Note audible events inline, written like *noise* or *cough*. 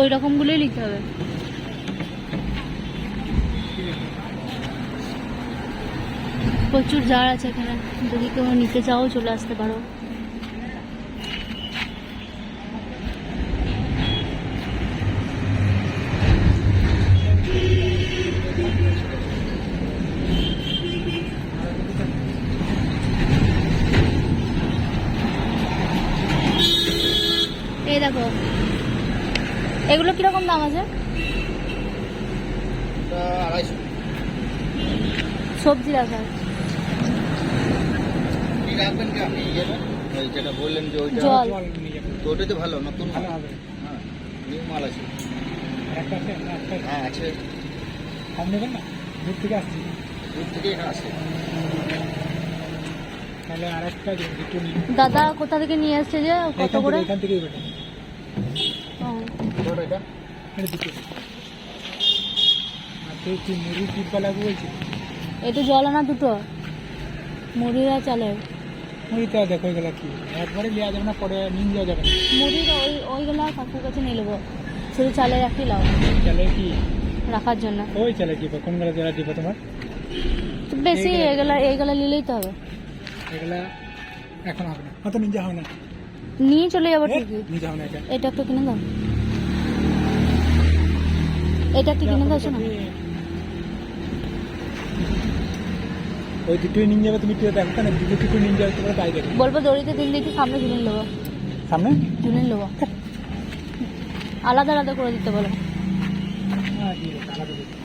ওই রকমগুলোই নিতে হবে। প্রচুর জার আছে এখানে। যদি কেউ নিতে চাও, চলে আসতে পারো। এই দেখো এগুলো কীরকম দাম আছে? সবজি রাখা যেটা বললেন যে ওইটা তো ওটাই তো ভালো নতুন হবে। হ্যাঁ নিউ মাল আছে। হ্যাঁ আছে। কম নেবেন না? দূর থেকে আসছি। দূর থেকেই তাহলে আর একটা দাদা কোথা থেকে নিয়ে আসছে যে কত করে? এখান থেকেই বেটা এটা কি জল আনা দুটো। মুড়িরা চালের। মুড়ি দেখো এগুলো কি? একবারে নেওয়া যাবে না পরে নিন যাওয়া যাবে না। মুড়ির ওই ওইগুলো কাকুর কাছে নিয়ে নেব। শুধু চালের একই লাও চালে কি? রাখার জন্য। ওই চালে টিপা কোনগুলো জেলা টিপা তোমার? তো বেশি এগুলা এইগুলা নিলেই তো হবে। এগুলা এখন হবে না। হয়তো নিন হবে না। নিয়ে চলে যাব ঠিকই। হবে না এটা একটু কিনে দাও। এটা কি কিনে দাও শোনো ওই টিটু নিন যাবে তুমি একটু দেখো না দুটো টিটু নিন যাবে তোমরা তাই দেখো। বলব দড়িতে দিন দিতে সামনে ঝুলিয়ে নেব। সামনে? ঝুলিয়ে নেব। *laughs* আলাদা আলাদা করে দিতে বলো। হ্যাঁ ঠিক আছে আলাদা